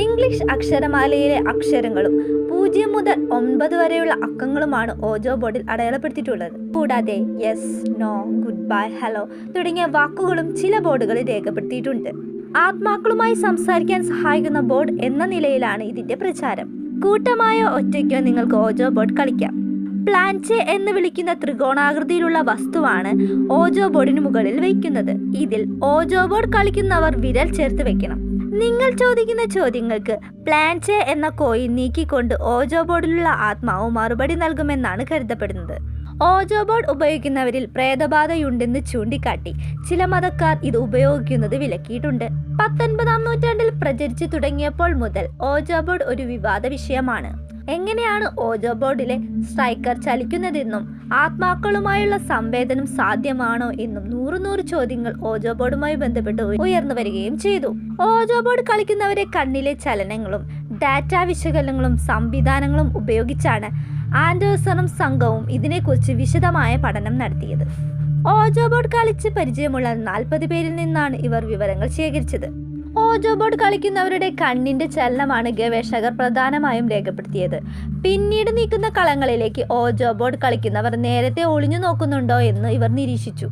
English അക്ഷരമാലയിലെ അക്ഷരങ്ങളും പൂജ്യം മുതൽ ഒൻപത് വരെയുള്ള അക്കങ്ങളുമാണ് ഓജോ ബോർഡിൽ അടയാളപ്പെടുത്തിയിട്ടുള്ളത്. കൂടാതെ yes no goodbye hello തുടങ്ങിയ വാക്കുകളും ചില ബോർഡുകളിൽ രേഖപ്പെടുത്തിയിട്ടുണ്ട്. ആത്മാക്കളുമായി സംസാരിക്കാൻ സഹായിക്കുന്ന ബോർഡ് എന്ന നിലയിലാണ് ഇതിന്റെ പ്രചാരം. കൂട്ടമായോ ഒറ്റയ്ക്കോ നിങ്ങൾക്ക് ഓജോ ബോർഡ് കളിക്കാം. പ്ലാൻചെ എന്ന് വിളിക്കുന്ന ത്രികോണാകൃതിയിലുള്ള വസ്തുവാണ് ഓജോ ബോർഡിന് മുകളിൽ വയ്ക്കുന്നത്. ഇതിൽ ഓജോ ബോർഡ് കളിക്കുന്നവർ വിരൽ ചേർത്ത് വെക്കണം. നിങ്ങൾ ചോദിക്കുന്ന ചോദ്യങ്ങൾക്ക് പ്ലാൻചെ എന്ന കോയിൻ നീക്കിക്കൊണ്ട് ഓജോ ബോർഡിലുള്ള ആത്മാവ് മറുപടി നൽകുമെന്നാണ് കരുതപ്പെടുന്നത്. ഓജോ ബോർഡ് ഉപയോഗിക്കുന്നവരിൽ പ്രേതബാധയുണ്ടെന്ന് ചൂണ്ടിക്കാട്ടി ചില മതക്കാർ ഇത് ഉപയോഗിക്കുന്നത് വിലക്കിയിട്ടുണ്ട്. പത്തൊൻപതാം നൂറ്റാണ്ടിൽ പ്രചരിച്ചു തുടങ്ങിയപ്പോൾ മുതൽ ഓജോ ബോർഡ് ഒരു വിവാദ വിഷയമാണ്. എങ്ങനെയാണ് ഓജോ ബോർഡിലെ സ്ട്രൈക്കർ ചലിക്കുന്നതെന്നും ആത്മാക്കളുമായുള്ള സംവേദനം സാധ്യമാണോ എന്നും നൂറു നൂറ് ചോദ്യങ്ങൾ ഓജോ ബോർഡുമായി ബന്ധപ്പെട്ട് ഉയർന്നു വരികയും ചെയ്തു. ഓജോ ബോർഡ് കളിക്കുന്നവരെ കണ്ണിലെ ചലനങ്ങളും ഡാറ്റ വിശകലനങ്ങളും സംവിധാനങ്ങളും ഉപയോഗിച്ചാണ് ആൻഡേഴ്സണും സംഘവും ഇതിനെക്കുറിച്ച് വിശദമായ പഠനം നടത്തിയത്. ഓജോ ബോർഡ് കളിച്ച് പരിചയമുള്ള നാൽപ്പത് പേരിൽ നിന്നാണ് ഇവർ വിവരങ്ങൾ ശേഖരിച്ചത്. ഓജോ ബോർഡ് കളിക്കുന്നവരുടെ കണ്ണിന്റെ ചലനമാണ് ഗവേഷകർ പ്രധാനമായും രേഖപ്പെടുത്തിയത്. പിന്നീട് നീക്കുന്ന കളങ്ങളിലേക്ക് ഓജോ ബോർഡ് കളിക്കുന്നവർ നേരത്തെ ഒളിഞ്ഞു നോക്കുന്നുണ്ടോ എന്ന് ഇവർ നിരീക്ഷിച്ചു.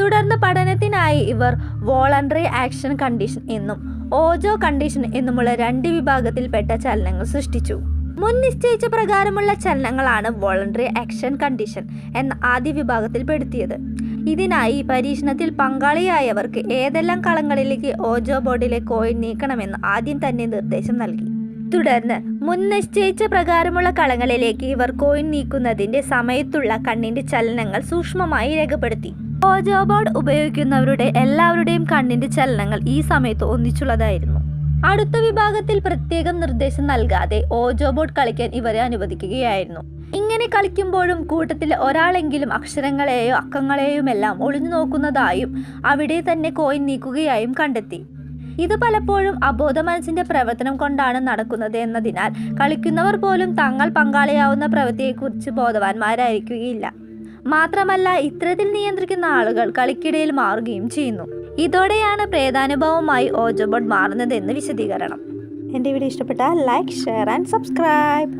തുടർന്ന് പഠനത്തിനായി ഇവർ വോളണ്ടറി ആക്ഷൻ കണ്ടീഷൻ എന്നും ഓജോ കണ്ടീഷൻ എന്നുമുള്ള രണ്ട് വിഭാഗത്തിൽപ്പെട്ട ചലനങ്ങൾ സൃഷ്ടിച്ചു. മുൻ നിശ്ചയിച്ച പ്രകാരമുള്ള ചലനങ്ങളാണ് വോളണ്ടറി ആക്ഷൻ കണ്ടീഷൻ എന്ന ആദ്യ വിഭാഗത്തിൽ പെടുത്തിയത്. ഇതിനായി പരീക്ഷണത്തിൽ പങ്കാളിയായവർക്ക് ഏതെല്ലാം കളങ്ങളിലേക്ക് ഓജോ ബോർഡിലെ കോയിൻ നീക്കണമെന്ന് ആദ്യം തന്നെ നിർദ്ദേശം നൽകി. തുടർന്ന് മുൻ നിശ്ചയിച്ച പ്രകാരമുള്ള കളങ്ങളിലേക്ക് ഇവർ കോയിൻ നീക്കുന്നതിന്റെ സമയത്തുള്ള കണ്ണിന്റെ ചലനങ്ങൾ സൂക്ഷ്മമായി രേഖപ്പെടുത്തി. ഓജോ ബോർഡ് ഉപയോഗിക്കുന്നവരുടെ എല്ലാവരുടെയും കണ്ണിന്റെ ചലനങ്ങൾ ഈ സമയത്ത് ഒന്നിച്ചുള്ളതായിരുന്നു. അടുത്ത വിഭാഗത്തിൽ പ്രത്യേകം നിർദ്ദേശം നൽകാതെ ഓജോ ബോർഡ് കളിക്കാൻ ഇവരെ അനുവദിക്കുകയായിരുന്നു. ഇങ്ങനെ കളിക്കുമ്പോഴും കൂട്ടത്തിൽ ഒരാളെങ്കിലും അക്ഷരങ്ങളെയോ അക്കങ്ങളെയുമെല്ലാം ഒളിഞ്ഞു നോക്കുന്നതായും അവിടെ തന്നെ കോയിൻ നീക്കുകയായും കണ്ടെത്തി. ഇത് പലപ്പോഴും അബോധ മനസ്സിന്റെ പ്രവർത്തനം കൊണ്ടാണ് നടക്കുന്നത് എന്നതിനാൽ കളിക്കുന്നവർ പോലും തങ്ങൾ പങ്കാളിയാവുന്ന പ്രവൃത്തിയെക്കുറിച്ച് ബോധവാന്മാരായിരിക്കുകയില്ല. മാത്രമല്ല ഇത്തരത്തിൽ നിയന്ത്രിക്കുന്ന ആളുകൾ കളിക്കിടയിൽ മാറുകയും ചെയ്യുന്നു. ഇതോടെയാണ് പ്രേതാനുഭവമായി ഓജോബോർഡ് മാറുന്നതെന്ന് വിശദീകരണം. എന്റെ വീഡിയോ ഇഷ്ടപ്പെട്ടാൽ ലൈക്ക് ഷെയർ ആൻഡ് സബ്സ്ക്രൈബ്.